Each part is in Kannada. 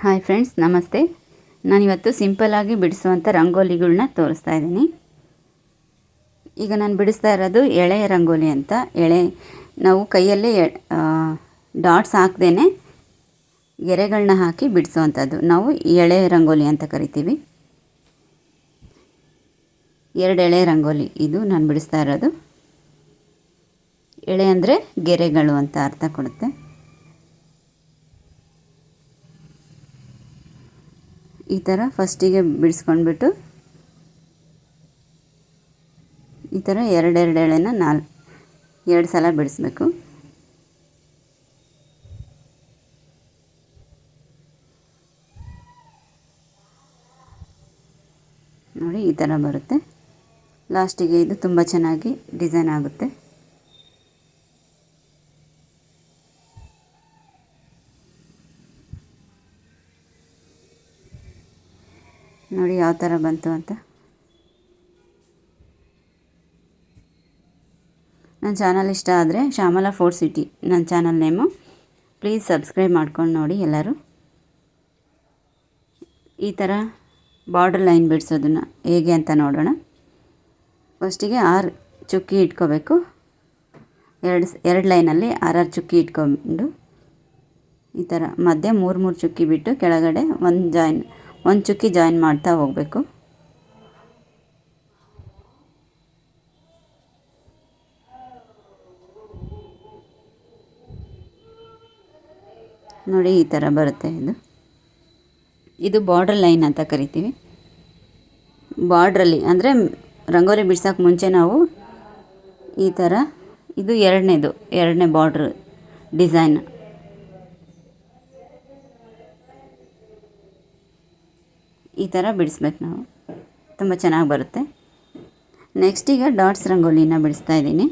ಹಾಯ್ ಫ್ರೆಂಡ್ಸ್, ನಮಸ್ತೆ. ನಾನಿವತ್ತು ಸಿಂಪಲ್ಲಾಗಿ ಬಿಡಿಸುವಂಥ ರಂಗೋಲಿಗಳನ್ನ ತೋರಿಸ್ತಾ ಇದ್ದೀನಿ. ಈಗ ನಾನು ಬಿಡಿಸ್ತಾ ಇರೋದು ಎಳೆ ರಂಗೋಲಿ ಅಂತ. ಎಳೆ, ನಾವು ಕೈಯಲ್ಲೇ ಡಾಟ್ಸ್ ಹಾಕ್ದೇ ಗೆರೆಗಳನ್ನ ಹಾಕಿ ಬಿಡಿಸುವಂಥದ್ದು. ನಾವು ಎಳೆ ರಂಗೋಲಿ ಅಂತ ಕರಿತೀವಿ. ಎರಡು ಎಳೆ ರಂಗೋಲಿ. ಇದು ನಾನು ಬಿಡಿಸ್ತಾ ಇರೋದು. ಎಳೆ ಅಂದರೆ ಗೆರೆಗಳು ಅಂತ ಅರ್ಥ ಕೊಡುತ್ತೆ. ಈ ಥರ ಫಸ್ಟಿಗೆ ಬಿಡಿಸ್ಕೊಂಡ್ಬಿಟ್ಟು ಈ ಥರ ಎರಡೆರಡು ಎಳೆನ ನಾಲ್, ಎರಡು ಸಲ ಬಿಡಿಸ್ಬೇಕು. ನೋಡಿ ಈ ಥರ ಬರುತ್ತೆ. ಲಾಸ್ಟಿಗೆ ಇದು ತುಂಬ ಚೆನ್ನಾಗಿ ಡಿಸೈನ್ ಆಗುತ್ತೆ. ನೋಡಿ ಯಾವ ಥರ ಬಂತು ಅಂತ. ನನ್ನ ಚಾನಲ್ ಇಷ್ಟ ಆದರೆ ಶ್ಯಾಮಲಾ ಫೋರ್ ಸಿಟಿ ನನ್ನ ಚಾನಲ್ ನೇಮು. ಪ್ಲೀಸ್ ಸಬ್ಸ್ಕ್ರೈಬ್ ಮಾಡ್ಕೊಂಡು ನೋಡಿ ಎಲ್ಲರೂ. ಈ ಥರ ಬಾರ್ಡರ್ ಲೈನ್ ಬಿಡಿಸೋದನ್ನು ಹೇಗೆ ಅಂತ ನೋಡೋಣ. ಫಸ್ಟಿಗೆ ಆರು ಚುಕ್ಕಿ ಇಟ್ಕೋಬೇಕು. ಎರಡು ಎರಡು ಲೈನಲ್ಲಿ ಆರಾರು ಚುಕ್ಕಿ ಇಟ್ಕೊಂಡು ಈ ಥರ ಮಧ್ಯೆ ಮೂರು ಮೂರು ಚುಕ್ಕಿ ಬಿಟ್ಟು ಕೆಳಗಡೆ ಒಂದು ಜಾಯಿನ್ ಒಂದು ಚುಕ್ಕಿ ಜಾಯಿನ್ ಮಾಡ್ತಾ ಹೋಗಬೇಕು. ನೋಡಿ ಈ ಥರ ಬರುತ್ತೆ ಇದು. ಇದು ಬಾರ್ಡ್ರ್ ಲೈನ್ ಅಂತ ಕರಿತೀವಿ. ಬಾರ್ಡ್ರಲ್ಲಿ ಅಂದರೆ ರಂಗೋಲಿ ಬಿಡ್ಸೋಕೆ ಮುಂಚೆ ನಾವು ಈ ಥರ ಇದು ಎರಡನೇದು, ಎರಡನೇ ಬಾರ್ಡ್ರ್ ಡಿಸೈನ್ ಈ ಥರ ಬಿಡಿಸ್ಬೇಕು ನಾವು. ತುಂಬ ಚೆನ್ನಾಗಿ ಬರುತ್ತೆ. ನೆಕ್ಸ್ಟ್ ಈಗ ಡಾಟ್ಸ್ ರಂಗೋಲಿನ ಬಿಡಿಸ್ತಾ ಇದ್ದೀನಿ.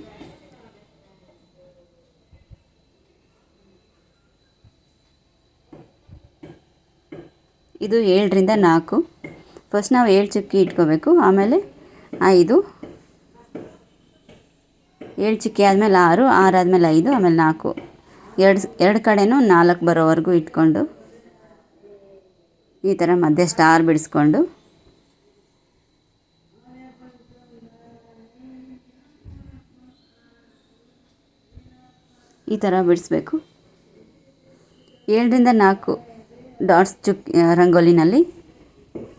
ಇದು ಏಳರಿಂದ ನಾಲ್ಕು. ಫಸ್ಟ್ ನಾವು ಏಳು ಚುಕ್ಕಿ ಇಟ್ಕೋಬೇಕು. ಆಮೇಲೆ ಐದು. ಏಳು ಚುಕ್ಕಿ ಆದಮೇಲೆ ಆರು ಆರು ಆದಮೇಲೆ ಐದು, ಆಮೇಲೆ ನಾಲ್ಕು. ಎರಡು ಎರಡು ಕಡೆನೂ ನಾಲ್ಕು ಬರೋವರೆಗೂ ಇಟ್ಕೊಂಡು ಈ ಥರ ಮಧ್ಯೆ ಸ್ಟಾರ್ ಬಿಡಿಸ್ಕೊಂಡು. ಈ ಥರ ಬಿಡಿಸ್ಬೇಕು. ಏಳರಿಂದ ನಾಲ್ಕು ಡಾಟ್ಸ್ ಚುಕ್ ರಂಗೋಲಿನಲ್ಲಿ.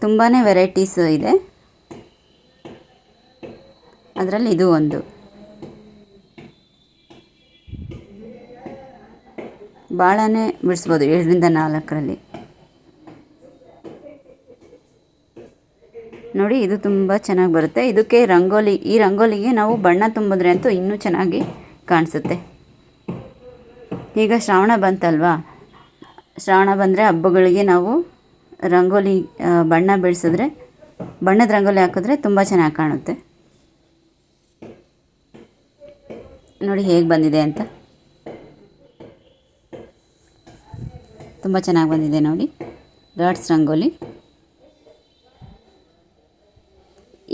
ತುಂಬಾ ವೆರೈಟೀಸ್ ಇದೆ. ಅದರಲ್ಲಿ ಇದು ಒಂದು. ಭಾಳನೇ ಬಿಡಿಸ್ಬೋದು ಏಳರಿಂದ ನಾಲ್ಕರಲ್ಲಿ. ನೋಡಿ, ಇದು ತುಂಬ ಚೆನ್ನಾಗಿ ಬರುತ್ತೆ. ಇದಕ್ಕೆ ರಂಗೋಲಿ, ಈ ರಂಗೋಲಿಗೆ ನಾವು ಬಣ್ಣ ತುಂಬಿದ್ರೆ ಅಂತೂ ಇನ್ನೂ ಚೆನ್ನಾಗಿ ಕಾಣಿಸುತ್ತೆ. ಈಗ ಶ್ರಾವಣ ಬಂತಲ್ವಾ? ಶ್ರಾವಣ ಬಂದರೆ ಹಬ್ಬಗಳಿಗೆ ನಾವು ರಂಗೋಲಿ ಬಣ್ಣ ಬೆಳೆಸಿದ್ರೆ ಬಣ್ಣದ ರಂಗೋಲಿ ಹಾಕಿದ್ರೆ ತುಂಬ ಚೆನ್ನಾಗಿ ಕಾಣುತ್ತೆ. ನೋಡಿ, ಹೇಗೆ ಬಂದಿದೆ ಅಂತ. ತುಂಬ ಚೆನ್ನಾಗಿ ಬಂದಿದೆ ನೋಡಿ. ಡಾಟ್ಸ್ ರಂಗೋಲಿ.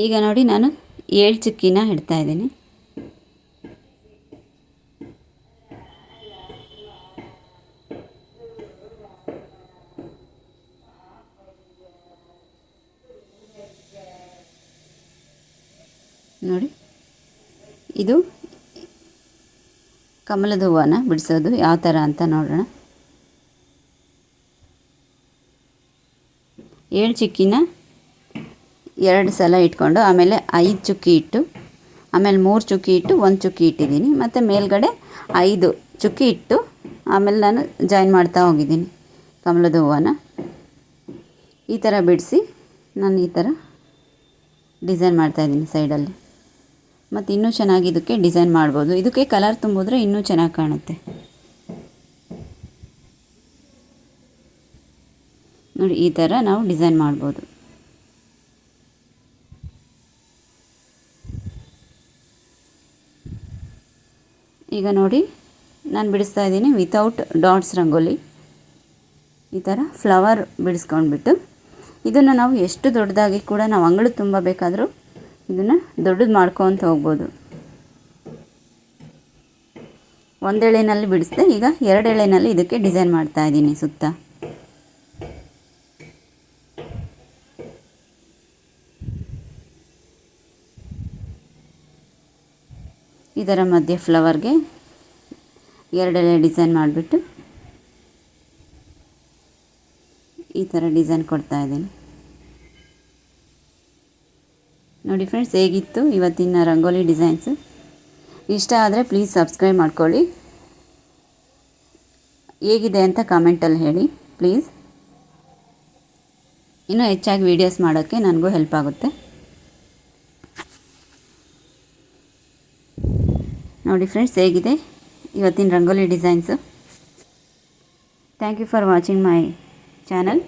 ಈಗ ನೋಡಿ ನಾನು ಏಳು ಚುಕ್ಕಿನ ಇಡ್ತಾ ಇದ್ದೀನಿ. ನೋಡಿ, ಇದು ಕಮಲದ ಹೂವನ್ನು ಬಿಡಿಸೋದು. ಯಾವ ಥರ ಅಂತ ನೋಡೋಣ. ಏಳು ಚುಕ್ಕಿನ ಎರಡು ಸಲ ಇಟ್ಕೊಂಡು ಆಮೇಲೆ ಐದು ಚುಕ್ಕಿ ಇಟ್ಟು, ಆಮೇಲೆ ಮೂರು ಚುಕ್ಕಿ ಇಟ್ಟು ಒಂದು ಚುಕ್ಕಿ ಇಟ್ಟಿದ್ದೀನಿ. ಮತ್ತು ಮೇಲ್ಗಡೆ ಐದು ಚುಕ್ಕಿ ಇಟ್ಟು ಆಮೇಲೆ ನಾನು ಜಾಯಿನ್ ಮಾಡ್ತಾ ಹೋಗಿದ್ದೀನಿ ಕಮಲದ ಹೂವನ ಈ ಥರ ಬಿಡಿಸಿ ನಾನು ಈ ಥರ ಡಿಸೈನ್ ಮಾಡ್ತಾಯಿದ್ದೀನಿ ಸೈಡಲ್ಲಿ ಮತ್ತು ಇನ್ನೂ ಚೆನ್ನಾಗಿ ಇದಕ್ಕೆ ಡಿಸೈನ್ ಮಾಡ್ಬೋದು. ಇದಕ್ಕೆ ಕಲರ್ ತುಂಬಿದ್ರೆ ಇನ್ನೂ ಚೆನ್ನಾಗಿ ಕಾಣುತ್ತೆ. ನೋಡಿ, ಈ ಥರ ನಾವು ಡಿಸೈನ್ ಮಾಡ್ಬೋದು. ಈಗ ನೋಡಿ, ನಾನು ಬಿಡಿಸ್ತಾ ಇದ್ದೀನಿ ವಿತೌಟ್ ಡಾಟ್ಸ್ ರಂಗೋಲಿ. ಈ ಥರ ಫ್ಲವರ್ ಬಿಡಿಸ್ಕೊಂಡ್ಬಿಟ್ಟು. ಇದನ್ನು ನಾವು ಎಷ್ಟು ದೊಡ್ಡದಾಗಿ ಕೂಡ ನಾವು ಅಂಗಳು ತುಂಬ ಬೇಕಾದರೂ ಇದನ್ನು ದೊಡ್ಡದು ಮಾಡ್ಕೊತ ಹೋಗ್ಬೋದು. ಒಂದೆಳೆಯಲ್ಲಿ ಬಿಡಿಸ್ದೆ, ಈಗ ಎರಡು ಎಳೆನಲ್ಲಿ ಇದಕ್ಕೆ ಡಿಸೈನ್ ಮಾಡ್ತಾ ಇದ್ದೀನಿ ಸುತ್ತ. ಇದರ ಮಧ್ಯೆ ಫ್ಲವರ್ಗೆ ಎರಡೆಲೆ ಡಿಸೈನ್ ಮಾಡಿಬಿಟ್ಟು ಈ ಥರ ಡಿಸೈನ್ ಕೊಡ್ತಾ ಇದ್ದೀನಿ. ನೋಡಿ ಫ್ರೆಂಡ್ಸ್ ಹೇಗಿತ್ತು ಇವತ್ತಿನ ರಂಗೋಲಿ ಡಿಸೈನ್ಸು ಇಷ್ಟ ಆದರೆ ಪ್ಲೀಸ್ ಸಬ್ಸ್ಕ್ರೈಬ್ ಮಾಡ್ಕೊಳ್ಳಿ. ಹೇಗಿದೆ ಅಂತ ಕಾಮೆಂಟಲ್ಲಿ ಹೇಳಿ ಪ್ಲೀಸ್ ಇನ್ನೂ ಹೆಚ್ಚಾಗಿ ವೀಡಿಯೋಸ್ ಮಾಡೋಕ್ಕೆ ನನಗೂ ಹೆಲ್ಪ್ ಆಗುತ್ತೆ. ನೋಡಿ ಫ್ರೆಂಡ್ಸ್ ಹೇಗಿದೆ ಇವತ್ತಿನ rangoli designs. Thank you for watching my channel